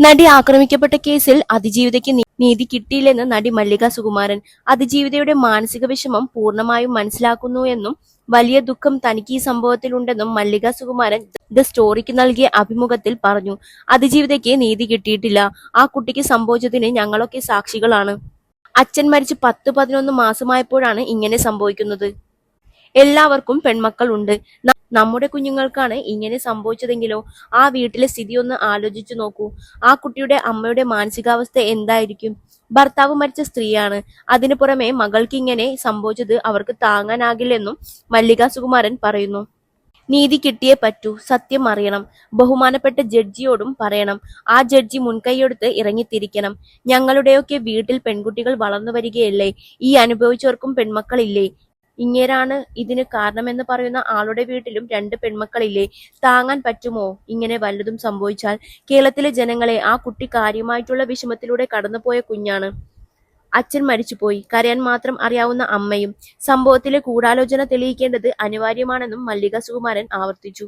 നടി ആക്രമിക്കപ്പെട്ട കേസിൽ അതിജീവിതയ്ക്ക് നീതി കിട്ടിയില്ലെന്ന് നടി മല്ലിക സുകുമാരൻ. അതിജീവിതയുടെ മാനസിക വിഷമം പൂർണമായും മനസ്സിലാക്കുന്നു എന്നും വലിയ ദുഃഖം തനിക്ക് ഈ സംഭവത്തിലുണ്ടെന്നും മല്ലിക സുകുമാരൻ ദ സ്റ്റോറിക്ക് നൽകിയ അഭിമുഖത്തിൽ പറഞ്ഞു. അതിജീവിതയ്ക്ക് നീതി കിട്ടിയിട്ടില്ല. ആ കുട്ടിക്ക് സംഭവിച്ചതിന് ഞങ്ങളൊക്കെ സാക്ഷികളാണ്. അച്ഛൻ മരിച്ച് പത്ത് പതിനൊന്ന് മാസമായപ്പോഴാണ് ഇങ്ങനെ സംഭവിക്കുന്നത്. എല്ലാവർക്കും ന- നമ്മുടെ കുഞ്ഞുങ്ങൾക്കാണ് ഇങ്ങനെ സംഭവിച്ചതെങ്കിലോ? ആ വീട്ടിലെ സ്ഥിതി ഒന്ന് ആലോചിച്ചു നോക്കൂ. ആ കുട്ടിയുടെ അമ്മയുടെ മാനസികാവസ്ഥ എന്തായിരിക്കും? ഭർത്താവ് മരിച്ച സ്ത്രീയാണ്. അതിനു പുറമെ മകൾക്ക് ഇങ്ങനെ സംഭവിച്ചത് അവർക്ക് താങ്ങാനാകില്ലെന്നും മല്ലിക സുകുമാരൻ പറയുന്നു. നീതി കിട്ടിയേ പറ്റൂ. സത്യം അറിയണം. ബഹുമാനപ്പെട്ട ജഡ്ജിയോടും പറയണം. ആ ജഡ്ജി മുൻകൈയെടുത്ത് ഇറങ്ങിത്തിരിക്കണം. ഞങ്ങളുടെയൊക്കെ വീട്ടിൽ പെൺകുട്ടികൾ വളർന്നു വരികയല്ലേ? ഈ അനുഭവിച്ചവർക്കും പെൺമക്കളില്ലേ? ഇങ്ങേരാണ് ഇതിന് കാരണമെന്ന് പറയുന്ന ആളുടെ വീട്ടിലും രണ്ട് പെൺമക്കളില്ലേ? താങ്ങാൻ പറ്റുമോ? ഇങ്ങനെ വല്ലതും സംഭവിച്ചാൽ കേരളത്തിലെ ജനങ്ങളെ ആ കുട്ടി കാര്യമായിട്ടുള്ള വിഷമത്തിലൂടെ കടന്നുപോയ കുഞ്ഞാണ്. അച്ഛൻ മരിച്ചുപോയി. കരയാൻ മാത്രം അറിയാവുന്ന അമ്മയും സംഭവത്തിലെ കൂടാലോചന തെളിയിക്കേണ്ടത് അനിവാര്യമാണെന്നും മല്ലിക സുകുമാരൻ ആവർത്തിച്ചു.